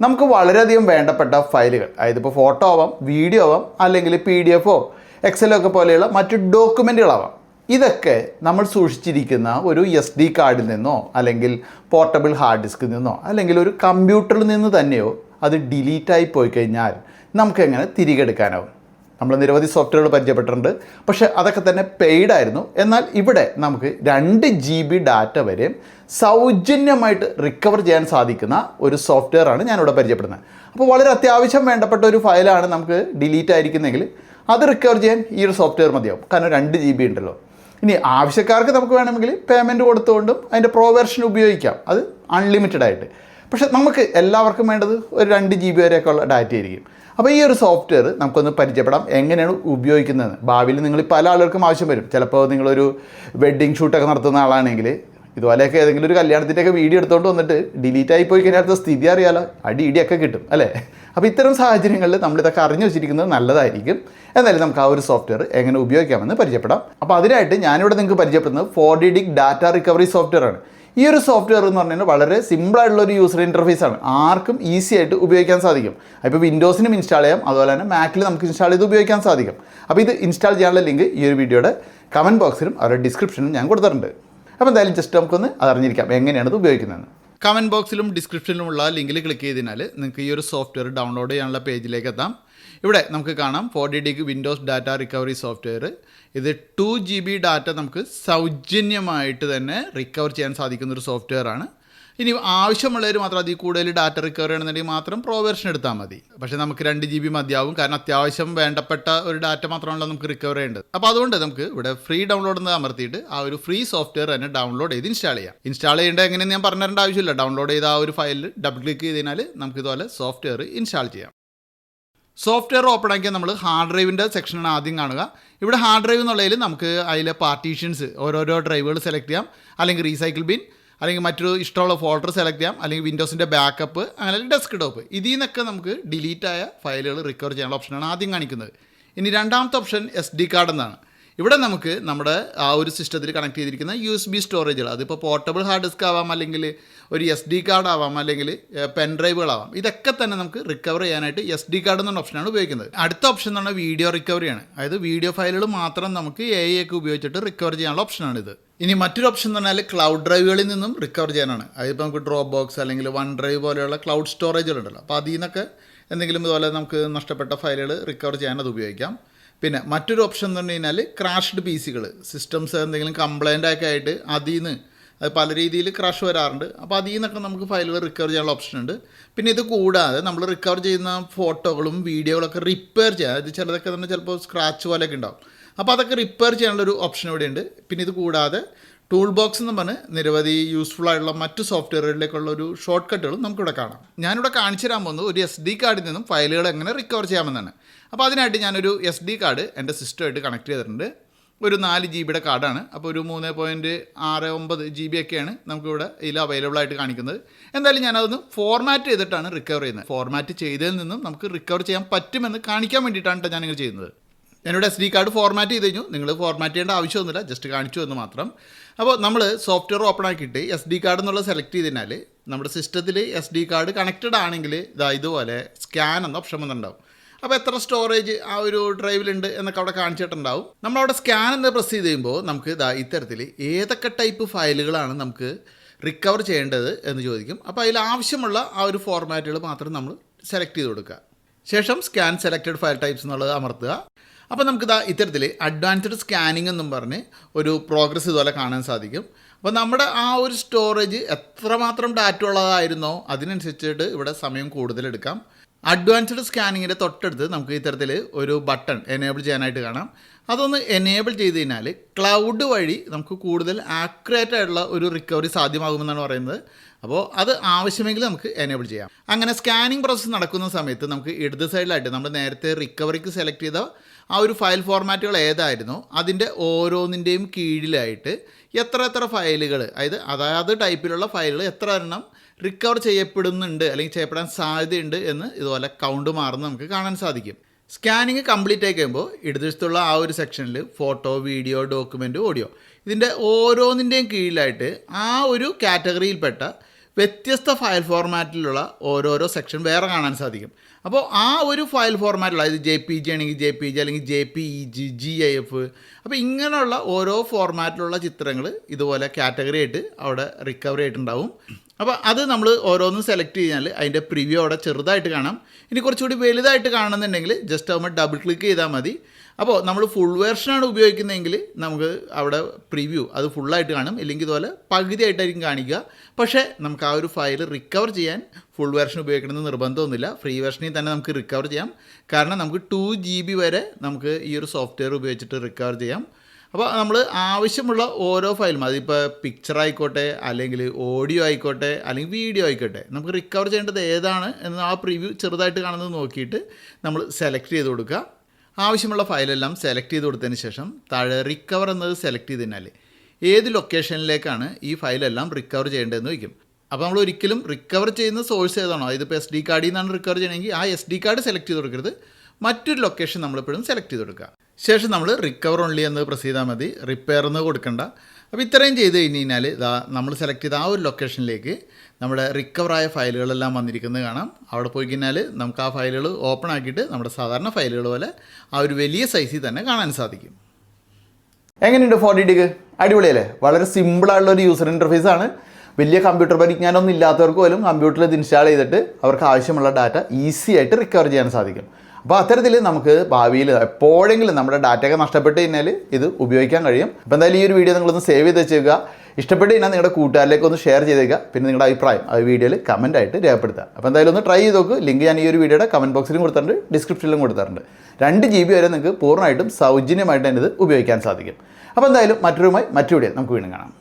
നമുക്ക് വളരെയധികം വേണ്ടപ്പെട്ട ഫയലുകൾ. അതായത് ഇപ്പോൾ ഫോട്ടോ ആവാം വീഡിയോ ആവാം അല്ലെങ്കിൽ പി ഡി എഫോ എക്സലോ ഒക്കെ പോലെയുള്ള മറ്റ് ഡോക്യുമെന്റുകളാവാം ഇതൊക്കെ നമ്മൾ സൂക്ഷിച്ചിരിക്കുന്ന ഒരു എസ് ഡി കാർഡിൽ നിന്നോ അല്ലെങ്കിൽ പോർട്ടബിൾ ഹാർഡ് ഡിസ്കിൽ നിന്നോ അല്ലെങ്കിൽ ഒരു കമ്പ്യൂട്ടറിൽ നിന്ന് തന്നെയോ അത് ഡിലീറ്റായി പോയി കഴിഞ്ഞാൽ നമുക്കെങ്ങനെ തിരികെടുക്കാനാവും നമ്മൾ നിരവധി സോഫ്റ്റ്വെയറുകൾ പരിചയപ്പെട്ടിട്ടുണ്ട്. പക്ഷേ അതൊക്കെ തന്നെ പെയ്ഡ് ആയിരുന്നു. എന്നാൽ ഇവിടെ നമുക്ക് രണ്ട് ജി ബി ഡാറ്റ വരെ സൗജന്യമായിട്ട് റിക്കവർ ചെയ്യാൻ സാധിക്കുന്ന ഒരു സോഫ്റ്റ്വെയർ ആണ് ഞാനിവിടെ പരിചയപ്പെടുന്നത്. അപ്പോൾ വളരെ അത്യാവശ്യം വേണ്ടപ്പെട്ട ഒരു ഫയലാണ് നമുക്ക് ഡിലീറ്റ് ആയിരിക്കുന്നെങ്കിൽ അത് റിക്കവർ ചെയ്യാൻ ഈ ഒരു സോഫ്റ്റ്വെയർ മതിയാവും. കാരണം രണ്ട് ജി ബി ഉണ്ടല്ലോ. ഇനി ആവശ്യക്കാർക്ക് നമുക്ക് വേണമെങ്കിൽ പേയ്മെന്റ് കൊടുത്തുകൊണ്ടും അതിന്റെ പ്രോ വെർഷൻ ഉപയോഗിക്കാം. അത് അൺലിമിറ്റഡ് ആയിട്ട്. പക്ഷേ നമുക്ക് എല്ലാവർക്കും വേണ്ടത് ഒരു രണ്ട് ജി ബി വരെയൊക്കെ ഉള്ള ഡാറ്റ ആയിരിക്കും. അപ്പോൾ ഈ ഒരു സോഫ്റ്റ്വെയർ നമുക്കൊന്ന് പരിചയപ്പെടാം. എങ്ങനെയാണ് ഉപയോഗിക്കുന്നത്? ഭാവിയിൽ നിങ്ങൾ പല ആളുകൾക്കും ആവശ്യം വരും. ചിലപ്പോൾ നിങ്ങളൊരു വെഡ്ഡിങ് ഷൂട്ടൊക്കെ നടത്തുന്ന ആളാണെങ്കിൽ ഇതുപോലെയൊക്കെ ഏതെങ്കിലും ഒരു കല്യാണത്തിന്റെയൊക്കെ വീഡിയോ എടുത്തുകൊണ്ട് വന്നിട്ട് ഡിലീറ്റ് ആയി പോയി കഴിഞ്ഞാൽ സ്ഥിതി അറിയാലോ. അടി ഇടിയൊക്കെ കിട്ടും അല്ലേ? അപ്പോൾ ഇത്തരം സാഹചര്യങ്ങളിൽ നമ്മളിതൊക്കെ അറിഞ്ഞു വെച്ചിരിക്കുന്നത് നല്ലതായിരിക്കും. എന്നാലും നമുക്ക് ആ ഒരു സോഫ്റ്റ്വെയർ എങ്ങനെ ഉപയോഗിക്കാമെന്ന് പരിചയപ്പെടാം. അപ്പോൾ അതിനായിട്ട് ഞാനിവിടെ നിങ്ങൾക്ക് പരിചയപ്പെടുന്നത് four D dig data recovery software ആണ്. ഈ ഒരു സോഫ്റ്റ്വെയർ എന്ന് പറഞ്ഞാൽ വളരെ സിമ്പിൾ ആയിട്ടുള്ള ഒരു യൂസർ ഇന്റർഫേസ് ആണ്. ആർക്കും ഈസി ആയിട്ട് ഉപയോഗിക്കാൻ സാധിക്കും. അപ്പോൾ വിൻഡോസിനും ഇൻസ്റ്റാൾ ചെയ്യാം. അതുപോലെ തന്നെ മാക്കിൽ നമുക്ക് ഇൻസ്റ്റാൾ ചെയ്ത് ഉപയോഗിക്കാൻ സാധിക്കും. അപ്പോൾ ഇത് ഇൻസ്റ്റാൾ ചെയ്യാനുള്ള ലിങ്ക് ഈ ഒരു വീഡിയോയുടെ കമന്റ് ബോക്സിലും അവരുടെ ഡിസ്ക്രിപ്ഷനിലും ഞാൻ കൊടുത്തിട്ടുണ്ട്. അപ്പോൾ എന്തായാലും ജസ്റ്റ് നമുക്കൊന്ന് അതറിഞ്ഞിരിക്കാം എങ്ങനെയാണ് ഇത് ഉപയോഗിക്കുന്നതെന്ന്. കമന്റ് ബോക്സിലും ഡിസ്ക്രിപ്ഷനിലുമുള്ള ലിങ്കിൽ ക്ലിക്ക് ചെയ്തതിനാൽ നിങ്ങൾക്ക് ഈ ഒരു സോഫ്റ്റ്വെയർ ഡൗൺലോഡ് ചെയ്യാനുള്ള പേജിലേക്ക് എത്താം. ഇവിടെ നമുക്ക് കാണാം four D dig Windows data recovery software ഇത് ടു ജി ബി ഡാറ്റ നമുക്ക് സൗജന്യമായിട്ട് തന്നെ റിക്കവർ ചെയ്യാൻ സാധിക്കുന്ന ഒരു സോഫ്റ്റ്വെയർ ആണ്. ഇനി ആവശ്യമുള്ളവർ മാത്രം അതിൽ കൂടുതൽ ഡാറ്റ റിക്കവർ ചെയ്യണമെന്നുണ്ടെങ്കിൽ മാത്രം പ്രോ വെർഷൻ എടുത്താൽ മതി. പക്ഷേ നമുക്ക് രണ്ട് ജി ബി മതിയാവും. കാരണം അത്യാവശ്യം വേണ്ടപ്പെട്ട ഒരു ഡാറ്റ മാത്രമാണല്ലോ നമുക്ക് റിക്കവർ ചെയ്യേണ്ടത്. അപ്പോൾ അതുകൊണ്ട് നമുക്ക് ഇവിടെ ഫ്രീ ഡൗൺലോഡ് എന്ന് അമർത്തിയിട്ട് ആ ഒരു ഫ്രീ സോഫ്റ്റ്വെയർ തന്നെ ഡൗൺലോഡ് ചെയ്ത് ഇൻസ്റ്റാൾ ചെയ്യാം. ഇൻസ്റ്റാൾ ചെയ്യേണ്ടത് എങ്ങനെയെന്ന് ഞാൻ പറഞ്ഞു തരേണ്ട ആവശ്യമില്ല. ഡൗൺലോഡ് ചെയ്ത ആ ഒരു ഫയൽ ഡബിൾ ക്ലിക്ക് ചെയ്ത് നമുക്ക് ഇതുപോലെ സോഫ്റ്റ്വെയർ ഇൻസ്റ്റാൾ ചെയ്യാം. സോഫ്റ്റ്വെയർ ഓപ്പൺ ആക്കിയാൽ നമ്മൾ ഹാർഡ് ഡ്രൈവിന്റെ സെക്ഷനാണ് ആദ്യം കാണുക. ഇവിടെ ഹാർഡ് ഡ്രൈവ് എന്നുള്ളതിൽ നമുക്ക് അതിലെ പാർട്ടീഷൻസ് ഓരോരോ ഡ്രൈവുകൾ സെലക്ട് ചെയ്യാം. അല്ലെങ്കിൽ റീസൈക്കിൾ ബിൻ അല്ലെങ്കിൽ മറ്റൊരു ഇഷ്ടമുള്ള ഫോൾഡർ സെലക്ട് ചെയ്യാം. അല്ലെങ്കിൽ വിൻഡോസിന്റെ ബാക്കപ്പ് അങ്ങനെ ഡെസ്ക് ടോപ്പ് ഇതിൽ നിന്നൊക്കെ നമുക്ക് ഡിലീറ്റായ ഫയലുകൾ റിക്കവർ ചെയ്യാനുള്ള ഓപ്ഷനാണ് ആദ്യം കാണിക്കുന്നത്. ഇനി രണ്ടാമത്തെ ഓപ്ഷൻ എസ് ഡി കാർഡ് എന്നാണ്. ഇവിടെ നമുക്ക് നമ്മുടെ ആ ഒരു സിസ്റ്റത്തിൽ കണക്ട് ചെയ്തിരിക്കുന്ന യു എസ് ബി സ്റ്റോറേജുകൾ അതിപ്പോൾ പോർട്ടബിൾ ഹാർഡ് ഡിസ്ക് ആവാം അല്ലെങ്കിൽ ഒരു എസ് ഡി കാർഡ് ആവാം അല്ലെങ്കിൽ പെൻ ഡ്രൈവുകളാവാം ഇതൊക്കെ തന്നെ നമുക്ക് റിക്കവർ ചെയ്യാനായിട്ട് എസ് ഡി കാർഡ് എന്നുള്ള ഓപ്ഷനാണ് ഉപയോഗിക്കുന്നത്. അടുത്ത ഓപ്ഷൻ എന്ന് പറഞ്ഞാൽ വീഡിയോ റിക്കവറിയാണ് അതായത് വീഡിയോ ഫയലുകൾ മാത്രം നമുക്ക് എ ഒക്കെ ഉപയോഗിച്ചിട്ട് റിക്കവർ ചെയ്യാനുള്ള ഇത്. ഇനി മറ്റൊരു ഓപ്ഷൻ എന്ന് പറഞ്ഞാൽ ക്ലൗഡ് ഡ്രൈവുകളിൽ നിന്നും റിക്കവർ ചെയ്യാനാണ്. അതിപ്പോൾ നമുക്ക് ഡ്രോപ്പ് ബോക്സ് അല്ലെങ്കിൽ വൺ ഡ്രൈവ് പോലെയുള്ള ക്ലൗഡ് സ്റ്റോറേജുകൾ ഉണ്ടല്ലോ. അപ്പോൾ അതിൽ നിന്നൊക്കെ എന്തെങ്കിലും ഇതുപോലെ നമുക്ക് നഷ്ടപ്പെട്ട ഫയലുകൾ റിക്കവർ ചെയ്യാൻ അത് ഉപയോഗിക്കാം. പിന്നെ മറ്റൊരു ഓപ്ഷൻ എന്ന് പറഞ്ഞു കഴിഞ്ഞാൽ ക്രാഷ്ഡ് പി സികൾ സിസ്റ്റംസ് എന്തെങ്കിലും കംപ്ലൈന്റ് ഒക്കെ ആയിട്ട് അതിൽ നിന്ന് അത് പല രീതിയിൽ ക്രാഷ് വരാറുണ്ട്. അപ്പോൾ അതിൽ നിന്നൊക്കെ നമുക്ക് ഫയലുകൾ റിക്കവർ ചെയ്യാനുള്ള ഓപ്ഷൻ ഉണ്ട്. പിന്നെ ഇത് കൂടാതെ നമ്മൾ റിക്കവർ ചെയ്യുന്ന ഫോട്ടോകളും വീഡിയോകളൊക്കെ റിപ്പയർ ചെയ്യാം. അതായത് ചിലതൊക്കെ തന്നെ ചിലപ്പോൾ സ്ക്രാച്ച് പോലെയൊക്കെ ഉണ്ടാവും. അപ്പോൾ അതൊക്കെ റിപ്പയർ ചെയ്യാനുള്ളൊരു ഓപ്ഷൻ ഇവിടെ ഉണ്ട് പിന്നെ ഇത് കൂടാതെ ടൂൾ ബോക്സ് എന്ന് പറഞ്ഞ് നിരവധി യൂസ്ഫുൾ ആയിട്ടുള്ള മറ്റു സോഫ്റ്റ്വെയറുകളിലേക്കുള്ള ഒരു ഷോർട്ട് കട്ടുകളും നമുക്കിവിടെ കാണാം. ഞാനിവിടെ കാണിച്ചു തരാൻ പോകുന്നത് ഒരു എസ് ഡി കാർഡിൽ നിന്നും ഫയലുകൾ എങ്ങനെ റിക്കവർ ചെയ്യാമെന്നാണ്. അപ്പോൾ അതിനായിട്ട് ഞാനൊരു എസ് ഡി കാർഡ് എന്റെ സിസ്റ്റമായിട്ട് കണക്ട് ചെയ്തിട്ടുണ്ട്. ഒരു നാല് ജി ബിയുടെ കാർഡാണ് അപ്പോൾ ഒരു മൂന്ന് പോയിന്റ് ആറ് ഒമ്പത് ജി ബി ഒക്കെയാണ് നമുക്കിവിടെ ഇതിൽ അവൈലബിൾ ആയിട്ട് കാണിക്കുന്നത്. എന്തായാലും ഞാനതൊന്ന് ഫോർമാറ്റ് ചെയ്തിട്ടാണ് റിക്കവർ ചെയ്യുന്നത്. ഫോർമാറ്റ് ചെയ്തതിൽ നിന്നും നമുക്ക് റിക്കവർ ചെയ്യാൻ പറ്റുമെന്ന് കാണിക്കാൻ വേണ്ടിയിട്ടാണ് ഞാൻ ഞാനിങ്ങനെ ചെയ്യുന്നത്. ഞാനിവിടെ എസ് ഡി കാർഡ് ഫോർമാറ്റ് ചെയ്ത് കഴിഞ്ഞു. നിങ്ങൾ ഫോർമാറ്റ് ചെയ്യേണ്ട ആവശ്യമൊന്നുമില്ല. ജസ്റ്റ് കാണിച്ചു എന്ന് മാത്രം. അപ്പോൾ നമ്മൾ സോഫ്റ്റ്വെയർ ഓപ്പൺ ആക്കിയിട്ട് എസ് ഡി കാർഡ് എന്നുള്ളത് സെലക്ട് ചെയ്തതിനാൽ നമ്മുടെ സിസ്റ്റത്തിൽ എസ് ഡി കാർഡ് കണക്റ്റഡ് ആണെങ്കിൽ ഇതാ ഇതുപോലെ സ്കാൻ എന്ന ഓപ്ഷൻ വന്നിട്ടുണ്ടാവും. അപ്പോൾ എത്ര സ്റ്റോറേജ് ആ ഒരു ഡ്രൈവിലുണ്ട് എന്നൊക്കെ അവിടെ കാണിച്ചിട്ടുണ്ടാവും. നമ്മളവിടെ സ്കാൻ എന്ന് പ്രസ് ചെയ്ത് കഴിയുമ്പോൾ നമുക്ക് ഇതാ ഇത്തരത്തിൽ ഏതൊക്കെ ടൈപ്പ് ഫയലുകളാണ് നമുക്ക് റിക്കവർ ചെയ്യേണ്ടത് എന്ന് ചോദിക്കും. അപ്പോൾ അതിൽ ആവശ്യമുള്ള ആ ഒരു ഫോർമാറ്റുകൾ മാത്രം നമ്മൾ സെലക്ട് ചെയ്ത് കൊടുക്കുക. ശേഷം സ്കാൻ സെലക്റ്റഡ് ഫയൽ ടൈപ്സ് എന്നുള്ളത് അമർത്തുക. അപ്പോൾ നമുക്കിതാ ഇത്തരത്തിൽ അഡ്വാൻസ്ഡ് സ്കാനിങ് എന്നും പറഞ്ഞ് ഒരു പ്രോഗ്രസ് ഇതുപോലെ കാണാൻ സാധിക്കും. അപ്പോൾ നമ്മുടെ ആ ഒരു സ്റ്റോറേജ് എത്രമാത്രം ഡാറ്റ ഉള്ളതായിരുന്നോ? അതിനനുസരിച്ചിട്ട് ഇവിടെ സമയം കൂടുതലെടുക്കാം. അഡ്വാൻസ്ഡ് സ്കാനിങ്ങിന്റെ തൊട്ടടുത്ത് നമുക്ക് ഇത്തരത്തിൽ ഒരു ബട്ടൺ എനേബിൾ ചെയ്യാനായിട്ട് കാണാം. അതൊന്ന് എനേബിൾ ചെയ്ത് കഴിഞ്ഞാൽ ക്ലൗഡ് വഴി നമുക്ക് കൂടുതൽ ആക്യുറേറ്റ് ആയിട്ടുള്ള ഒരു റിക്കവറി സാധ്യമാകുമെന്നാണ് പറയുന്നത്. അപ്പോൾ അത് ആവശ്യമെങ്കിൽ നമുക്ക് എനേബിൾ ചെയ്യാം. അങ്ങനെ സ്കാനിങ് പ്രോസസ്സ് നടക്കുന്ന സമയത്ത് നമുക്ക് ഇടത് സൈഡിലായിട്ട് നമ്മൾ നേരത്തെ റിക്കവറിക്ക് സെലക്ട് ചെയ്ത ആ ഒരു ഫയൽ ഫോർമാറ്റുകൾ ഏതായിരുന്നോ അതിന്റെ ഓരോന്നിന്റെയും കീഴിലായിട്ട് എത്ര എത്ര ഫയലുകൾ അതായത് അതായത് ടൈപ്പിലുള്ള ഫയലുകൾ എത്ര എണ്ണം റിക്കവർ ചെയ്യപ്പെടുന്നുണ്ട് അല്ലെങ്കിൽ ചെയ്യപ്പെടാൻ സാധ്യതയുണ്ട് എന്ന് ഇതുപോലെ കൗണ്ട് മാറുന്ന നമുക്ക് കാണാൻ സാധിക്കും. സ്കാനിങ് കംപ്ലീറ്റ് ആയി കഴിയുമ്പോൾ ഇടതുവശത്തുള്ള ആ ഒരു സെക്ഷനിൽ ഫോട്ടോ വീഡിയോ ഡോക്യുമെന്റ് ഓഡിയോ ഇതിന്റെ ഓരോന്നിന്റെയും കീഴിലായിട്ട് ആ ഒരു കാറ്റഗറിയിൽപ്പെട്ട വ്യത്യസ്ത ഫയൽ ഫോർമാറ്റിലുള്ള ഓരോരോ സെക്ഷൻ വേറെ കാണാൻ സാധിക്കും. അപ്പോൾ ആ ഒരു ഫയൽ ഫോർമാറ്റിൽ അതായത് ജെ പി ജി ആണെങ്കിൽ ജെ പി ജി അല്ലെങ്കിൽ J P E G G I F അപ്പോൾ ഇങ്ങനെയുള്ള ഓരോ ഫോർമാറ്റിലുള്ള ചിത്രങ്ങൾ ഇതുപോലെ കാറ്റഗറി ആയിട്ട് അവിടെ റിക്കവറി ആയിട്ടുണ്ടാവും. അപ്പോൾ അത് നമ്മൾ ഓരോന്നും സെലക്ട് ചെയ്താൽ അതിന്റെ പ്രിവ്യൂ അവിടെ ചെറുതായിട്ട് കാണാം. ഇനി കുറച്ചുകൂടി വലുതായിട്ട് കാണുന്നുണ്ടെങ്കിൽ ജസ്റ്റ് ആകുമ്പോൾ ഡബിൾ ക്ലിക്ക് ചെയ്താൽ മതി. അപ്പോൾ നമ്മൾ ഫുൾ വേർഷനാണ് ഉപയോഗിക്കുന്നതെങ്കിൽ നമുക്ക് അവിടെ പ്രിവ്യൂ അത് ഫുള്ളായിട്ട് കാണും. ഇല്ലെങ്കിൽ ഇതുപോലെ പകുതിയായിട്ടായിരിക്കും കാണിക്കുക. പക്ഷേ നമുക്ക് ആ ഒരു ഫയൽ റിക്കവർ ചെയ്യാൻ ഫുൾ വേർഷൻ ഉപയോഗിക്കണമെന്ന് നിർബന്ധമൊന്നുമില്ല. ഫ്രീ വേർഷനിൽ തന്നെ നമുക്ക് റിക്കവർ ചെയ്യാം. കാരണം നമുക്ക് ടു ജി ബി വരെ നമുക്ക് ഈ ഒരു സോഫ്റ്റ്വെയർ ഉപയോഗിച്ചിട്ട് റിക്കവർ ചെയ്യാം. അപ്പോൾ നമ്മൾ ആവശ്യമുള്ള ഓരോ ഫയലും അതിപ്പോൾ പിക്ചർ ആയിക്കോട്ടെ അല്ലെങ്കിൽ ഓഡിയോ ആയിക്കോട്ടെ അല്ലെങ്കിൽ വീഡിയോ ആയിക്കോട്ടെ നമുക്ക് റിക്കവർ ചെയ്യേണ്ടത് ഏതാണ് എന്ന് ആ പ്രിവ്യൂ ചെറുതായിട്ട് കാണുന്നത് നോക്കിയിട്ട് നമ്മൾ സെലക്ട് ചെയ്ത് കൊടുക്കുക. ആവശ്യമുള്ള ഫയലെല്ലാം സെലക്ട് ചെയ്ത് കൊടുത്തതിന് ശേഷം താഴെ റിക്കവർ എന്നത് സെലക്ട് ചെയ്ത് കഴിഞ്ഞാൽ ഏത് ലൊക്കേഷനിലേക്കാണ് ഈ ഫയലെല്ലാം റിക്കവർ ചെയ്യേണ്ടതെന്ന് വയ്ക്കും അപ്പോൾ നമ്മൾ ഒരിക്കലും റിക്കവർ ചെയ്യുന്ന സോഴ്സ് ഏതാണോ ഇതിപ്പോൾ എസ് ഡി കാർഡിൽ നിന്നാണ് റിക്കവർ ചെയ്യണമെങ്കിൽ ആ എസ് ഡി കാർഡ് സെലക്ട് ചെയ്ത് കൊടുക്കരുത്. മറ്റൊരു ലൊക്കേഷൻ നമ്മളെപ്പോഴും സെലക്ട് ചെയ്ത് കൊടുക്കുക. ശേഷം നമ്മൾ റിക്കവർ ഓൺലി എന്ന് പ്രസ് ചെയ്താൽ മതി. റിപ്പയർ എന്ന് കൊടുക്കണ്ട. അപ്പോൾ ഇത്രയും ചെയ്ത് കഴിഞ്ഞ് കഴിഞ്ഞാൽ ഇതാ നമ്മൾ സെലക്ട് ചെയ്ത ആ ഒരു ലൊക്കേഷനിലേക്ക് നമ്മുടെ റിക്കവറായ ഫയലുകളെല്ലാം വന്നിരിക്കുന്നത് കാണാം. അവിടെ പോയി കഴിഞ്ഞാൽ നമുക്ക് ആ ഫയലുകൾ ഓപ്പൺ ആക്കിയിട്ട് നമ്മുടെ സാധാരണ ഫയലുകൾ പോലെ ആ ഒരു വലിയ സൈസിൽ തന്നെ കാണാൻ സാധിക്കും. എങ്ങനെയുണ്ട് ഫോർട്ടി ഡിക്ക്? അടിപൊളിയല്ലേ? വളരെ സിമ്പിളായുള്ള ഒരു യൂസർ ഇന്റർഫേസ് ആണ്. വലിയ കമ്പ്യൂട്ടർ പരിജ്ഞാനമൊന്നും ഇല്ലാത്തവർക്ക് പോലും കമ്പ്യൂട്ടറിൽ ഇത് ഇൻസ്റ്റാൾ ചെയ്തിട്ട് അവർക്ക് ആവശ്യമുള്ള ഡാറ്റ ഈസി ആയിട്ട് റിക്കവർ ചെയ്യാൻ സാധിക്കും. അപ്പോൾ അത്തരത്തിൽ നമുക്ക് ഭാവിയിൽ എപ്പോഴെങ്കിലും നമ്മുടെ ഡാറ്റയൊക്കെ നഷ്ടപ്പെട്ട് കഴിഞ്ഞാൽ ഇത് ഉപയോഗിക്കാൻ കഴിയും. അപ്പോൾ എന്തായാലും ഈ ഒരു വീഡിയോ നിങ്ങളൊന്ന് സേവ് ചെയ്ത് വെച്ചേക്കുക. ഇഷ്ടപ്പെട്ട് കഴിഞ്ഞാൽ നിങ്ങളുടെ കൂട്ടുകാരിലേക്ക് ഒന്ന് ഷെയർ ചെയ്തേക്കുക. പിന്നെ നിങ്ങളുടെ അഭിപ്രായം ആ വീഡിയോയിൽ കമന്റ് ആയിട്ട് രേഖപ്പെടുത്തുക. അപ്പോൾ എന്തായാലും ഒന്ന് ട്രൈ ചെയ്ത് നോക്ക്. ലിങ്ക് ഞാൻ ഈ ഒരു വീഡിയോയുടെ കമന്റ് ബോക്സിലും കൊടുത്തിട്ടുണ്ട്. ഡിസ്ക്രിപ്ഷനിലും കൊടുത്തിട്ടുണ്ട്. രണ്ട് ജി ബി വരെ നിങ്ങൾക്ക് പൂർണമായിട്ടും സൗജന്യമായിട്ട് തന്നെ ഇത് ഉപയോഗിക്കാൻ സാധിക്കും. അപ്പോൾ എന്തായാലും മറ്റൊരുമായി മറ്റു വീഡിയോ നമുക്ക് വീണ്ടും കാണാം.